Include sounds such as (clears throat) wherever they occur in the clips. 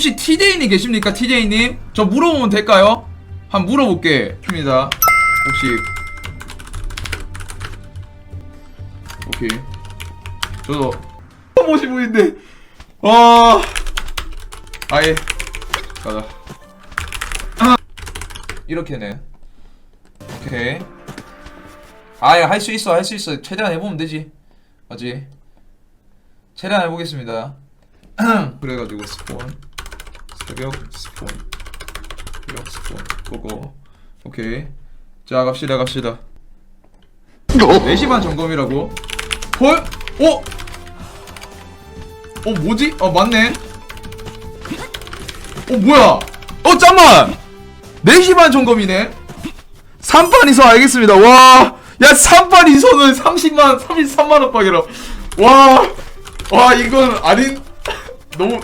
혹시 TJ님 계십니까? TJ님? 저 물어보면 될까요? 한번 물어볼게. 입니다. 혹시 오케이. 저도 모시 보이는데 와 아예 가자. 이렇게네. 오케이. 아예 할 수 있어 할 수 있어 최대한 해보면 되지. 맞지? 최대한 해보겠습니다. (clears throat) 그래가지고 스폰 새벽 스폰. 새벽 스폰. 고고 오케이. 자 갑시다 갑시다. 4시 반 점검이라고? 헐? 어? 어 뭐지? 어 맞네. 어 뭐야? 어 잠만! 4시 반 점검이네. 3판 이서 알겠습니다. 와야 3판 이서는 30만 33만원 빵이라. 와와 이건 아닌. (laughs) 너무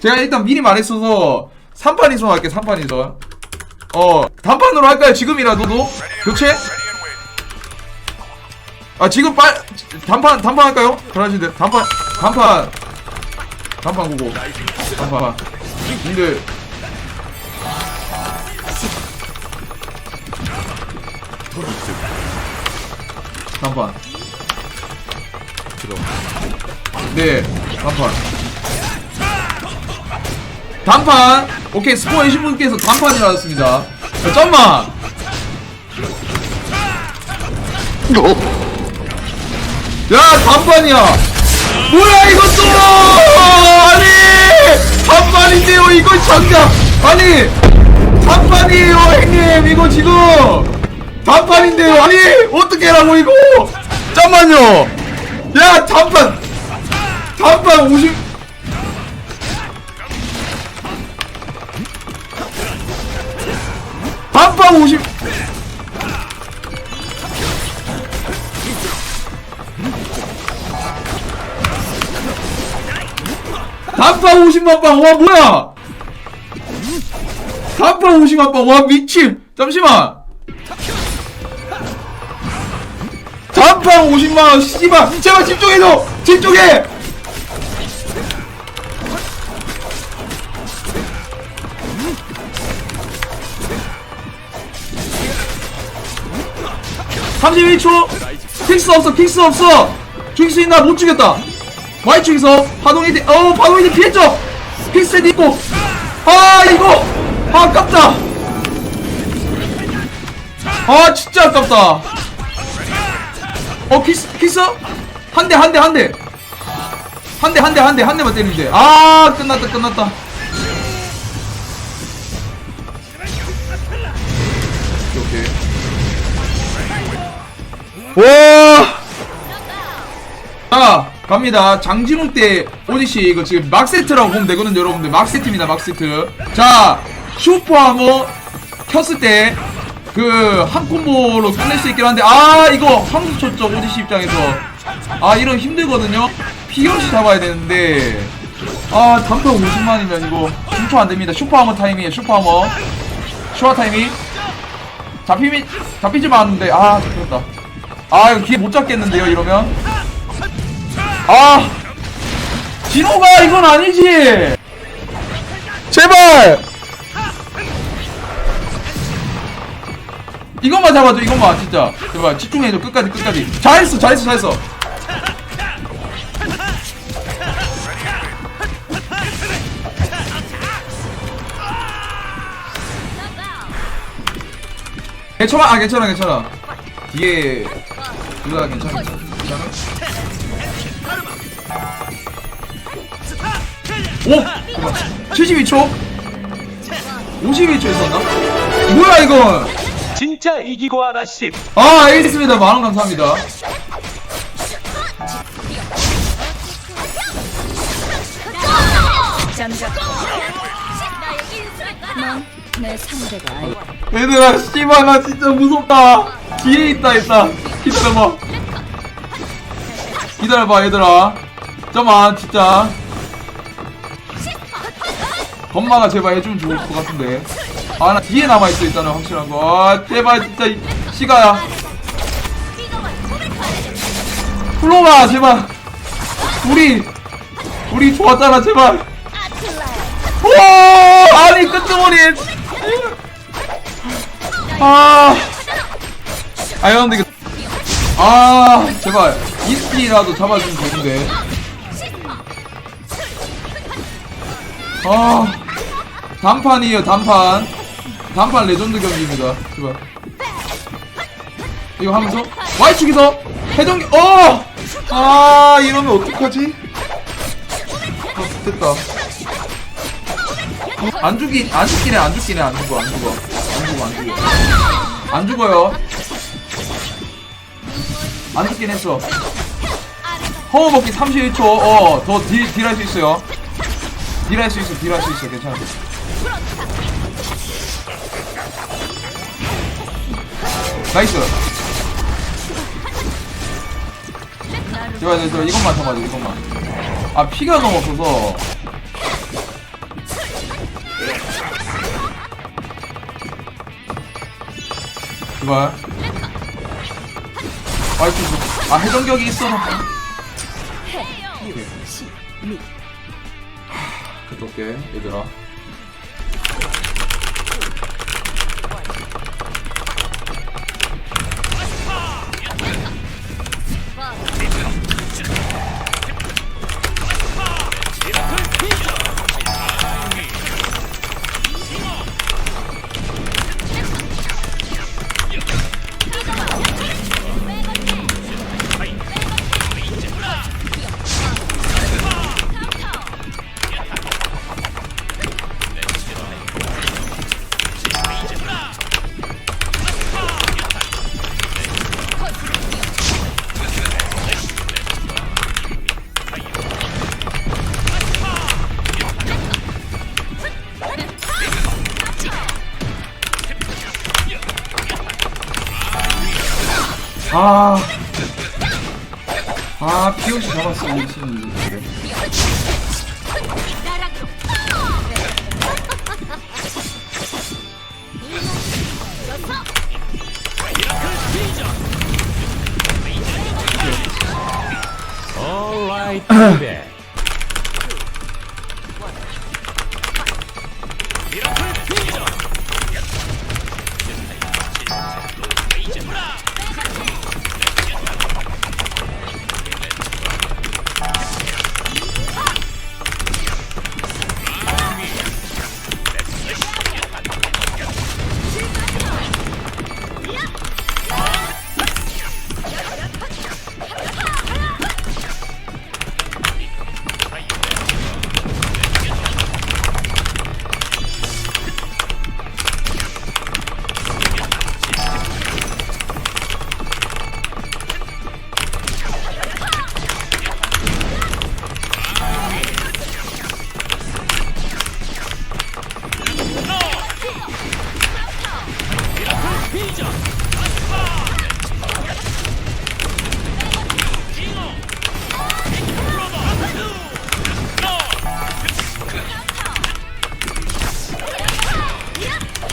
제가 일단 미리 말했어서 3판 이서 할게 3판 이서 어 단판으로 할까요? 지금이라도도 교체? 아 지금 빨 단판 단판 할까요? 잘하시는데 단판 단판. 단판 고고. 단판. 근데 단판. 네 단판 단판. 오케이 스코어 20분께서 단판이 나왔습니다. 자, 잠만. 야 단판이야. 뭐야 이것도 아니 단판인데요 이거 장작. 아니 단판이에요 형님. 이거 지금 단판인데요. 아니 어떻게 하라고 이거? 잠만요. 야 단판. 단판 50 단판 50 단판 50만 빵, 와, 뭐야! 단판 50만 빵, 와, 미친! 잠시만! 단판 50만원, 씨발! 제발 집중해줘! 집중해! (31초) 킥스 없어 킥스 없어. 죽일 수 있나? 못 죽였다. Y축에서 파동이드 어 파동이드 피했죠? 픽셋 있고. 아 이거! 아 아깝다. 아 진짜 아깝다. 어 키스 키스? 한 대 한 대 한 대. 한 대 한 대 한 대 한 대만 때리면 돼아 끝났다 끝났다 와! 자 갑니다. 장진웅 때 오디시 이거 지금 막세트라고 보면 되거든요 여러분들. 막세트입니다 막세트. 자 슈퍼하모 켰을 때 그 한 콤보로 끝낼 수 있긴 한데 아 이거 황수 쳤죠 오디시 입장에서. 아 이런 힘들거든요. 피겨시 잡아야 되는데. 아 단표 50만이면 이거 10초 안 됩니다. 슈퍼하모 타이밍이에요 슈퍼하모 슈화 타이밍. 잡히면 잡히지만 않는데 아 잡혔다 아 이거 기회 못 잡겠는데요 이러면? 아! 진호가 이건 아니지! 제발! 이것만 잡아줘 이것만 진짜. 제발 집중해줘 끝까지 끝까지. 잘했어 잘했어 잘했어. 괜찮아? 아 괜찮아 괜찮아. 뒤에 누가 괜찮아 괜찮아 오! 72초? 52초 있었나? 뭐야 이건! 진짜 이기고 하나 씨. 아 알겠습니다 만원 감사합니다 잠깐. 넌내 상대가 아니. 얘들아 씨발 나 진짜 무섭다 뒤에 있다 있다. 기다려봐. 기다려봐 얘들아. 잠깐만 진짜. 건마가 제발 해주면 좋을 것 같은데. 아 나 뒤에 남아있어 일단은 확실한 거. 아, 제발 진짜 이 시가야. 플로마 제발. 우리 우리 좋았잖아 제발. 오 아니 끄트머리 아 아이언데 이거 아 제발. 이스피라도 잡아주면 되는데. 아 단판이에요 단판. 단판 레전드 경기입니다. 제발. 이거 하면서 Y축에서 해동기 어! 아 이러면 어떡하지? 아 됐다. 안 죽긴 안 죽긴 해안 죽긴 해안 죽어 안 죽어. 안 죽어 안 죽어. 안 죽어요 안 죽긴 했어. 허워 먹기 31초. 어더 딜할 수 있어요. 딜 할 수 있어 딜 할 수 있어. 괜찮아. 나이스. 제발 제발 이것만 잡아줘 이것만. 아 피가 너무 없어서. 제발 아이쿠 아 해전격이 있어. 갔다 올게 얘들아 아. 아, 피오시 잡았어, 이 친구. 그래. Alright, baby.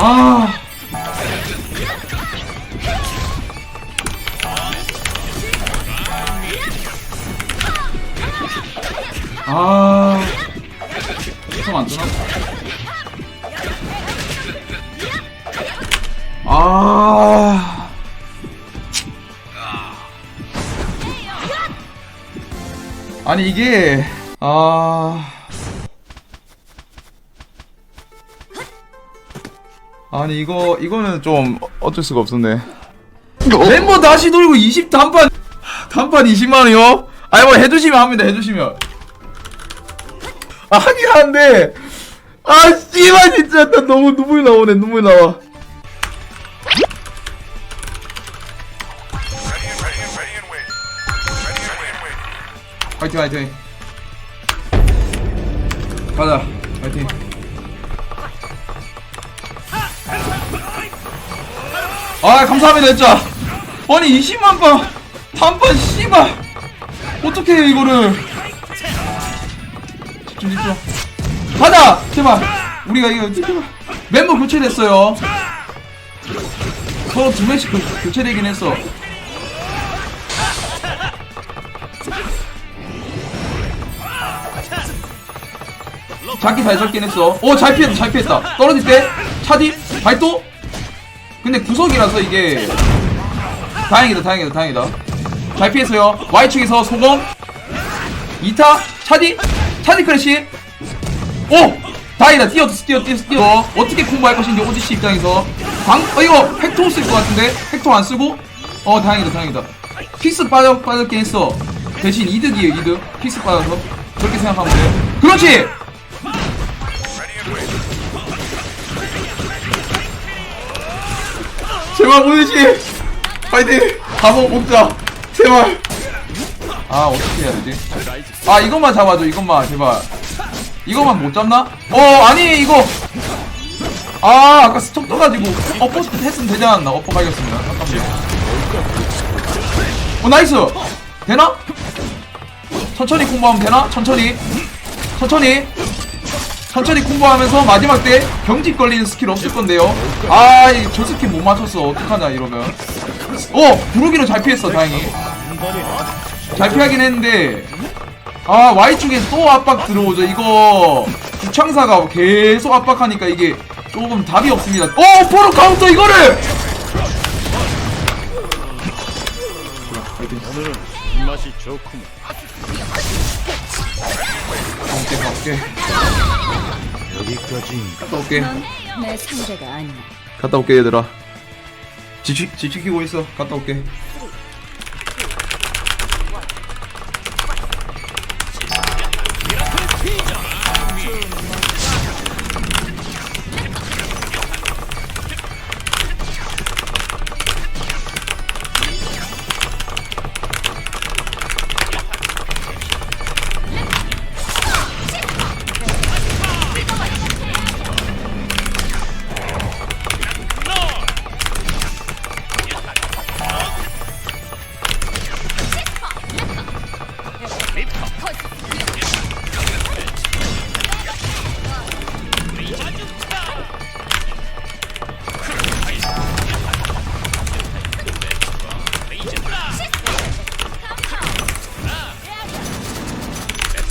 아. 아니 이게 아. 아니 이거 이거는 좀 어쩔 수가 없었네. 멤버 다시 돌고 20 단판 단판 20만 원이요? 아니 뭐 해주시면 합니다 해주시면. 아 하긴 하는데 아 씨발 진짜 나 너무 눈물 나오네 눈물 나와. 화이팅 화이팅. 가자 화이팅. 아 감사합니다 진짜. 아니 20만번 단판 씨발. 어떻게 해 이거를? 집중 집중. 가자! 제발. 우리가 이거 제발. 멤버 교체됐어요. 서로 두 명씩 교, 교체되긴 했어 잡기 잘 잡긴 했어. 오잘 피했다 잘 피했다. 떨어질 때 차디 발도? 근데 구석이라서 이게 다행이다 다행이다 다행이다. 잘 피했어요. Y축에서 소금 2타 차디 차디 크래시. 오! 다행이다. 뛰어 뛰어 뛰어 뛰어. 어떻게 공부할 것인지 오지씨 입장에서. 방 어, 이거 팩토 쓸 것 같은데? 팩토 안 쓰고? 어 다행이다 다행이다. 피스 빠져 빠졌긴 했어. 대신 이득이에요 이득. 피스 빠져서. 그렇게 생각하면 돼. 그렇지 제발 오지씨 파이팅. 감옥 먹자. 제발. 아 어떻게 해야 되지? 아 이것만 잡아줘 이것만 제발. 이것만 못 잡나? 어 아니 이거. 아 아까 스톱 떠가지고 어퍼스트 했으면 되지 않았나? 어퍼 잠깐만요. 어 나이스. 되나? 천천히 공부하면 되나? 천천히. 천천히 천천히 공부하면서 마지막 때 경직 걸리는 스킬 없을 건데요. 아 저 스킬 못 맞췄어. 어떡하냐 이러면. 어 부르기로 잘 피했어 다행히. 잘 피하긴 했는데 아 Y축에서 또 압박 들어오죠. 이거 주창사가 계속 압박하니까 이게 조금 답이 없습니다. 어 포로 카운터 이거를! 오늘은 입맛이 좋구 만. 가볼게 가볼게 여기까지. 갔다 올게 내 상대가 아니야. 갔다 올게 얘들아 지치, 지치키고 있어 갔다 올게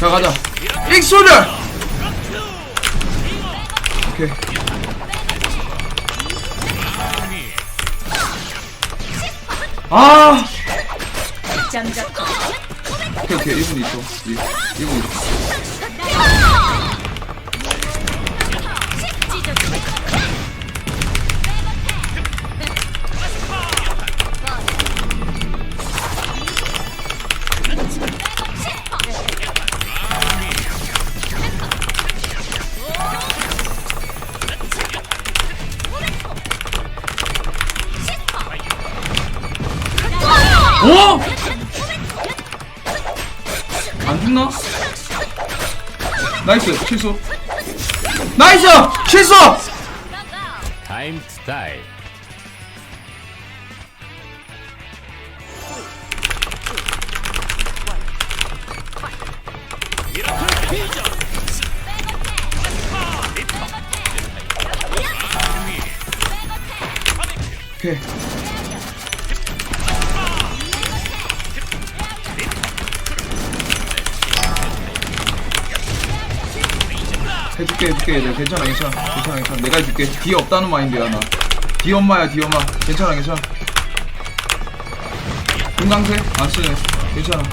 자 가자. 익소드 오케이. 아. 오케이 오케이. 1분 있어. 1분 있어 어? 나이스 실수. 나이스! 실수! 타임 스타일. 오케이 해줄게 해줄게. 얘들 괜찮아 괜찮아. 괜찮아 괜찮아. 내가 해줄게. 뒤 없다는 마인드야 나뒤 엄마야 뒤 엄마. 괜찮아 괜찮아. 금강새 안 쓰네 괜찮아.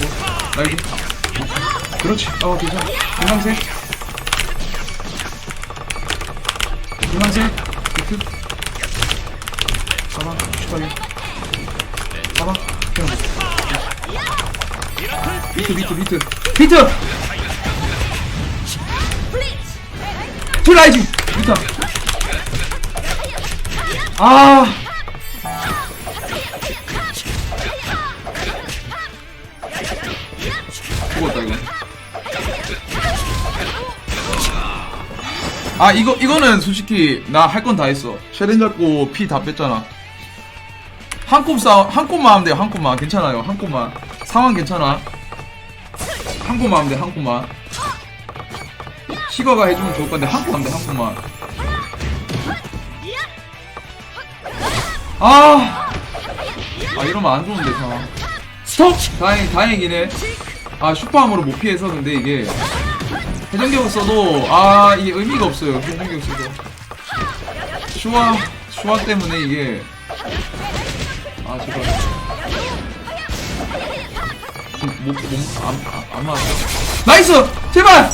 뭐, 날개 그렇지. 어 괜찮아. 금강새 금강새 비트? 축하해. 봐봐 그냥 비트 비트 비트 비트. 트라이징 비트. 아. 죽었다 이거. 아 이거 이거는 솔직히 나 할 건 다 했어. 쉐렌 잡고 피 다 뺐잖아. 한콤 싸움 한 콤만 하면 돼요 한 콤만. 괜찮아요 한 콤만. 상황 괜찮아 한 콤만 하면 돼한 콤만 시거가 해주면 좋을 건데 한 하면 돼한 콤만 아, 아 이러면 안 좋은데 상황 스톱! 다행 다행이네. 아 슈퍼함으로 못 피해서 근데 이게. 회전격을 써도 아 이게 의미가 없어요 회전격 써도. 슈화 슈화 때문에 이게 몸몸안안 맞아 나이스! 제발!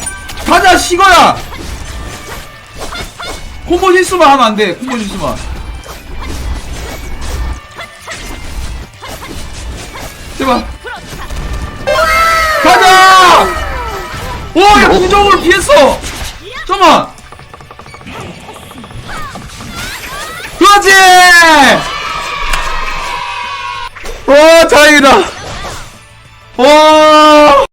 가자 시거야! 콤보 실수만 하면 안 돼 콤보 실수만. 제발. 가자! 오 야 공정으로 피했어! 잠깐만! 그렇지! 와 다행이다 와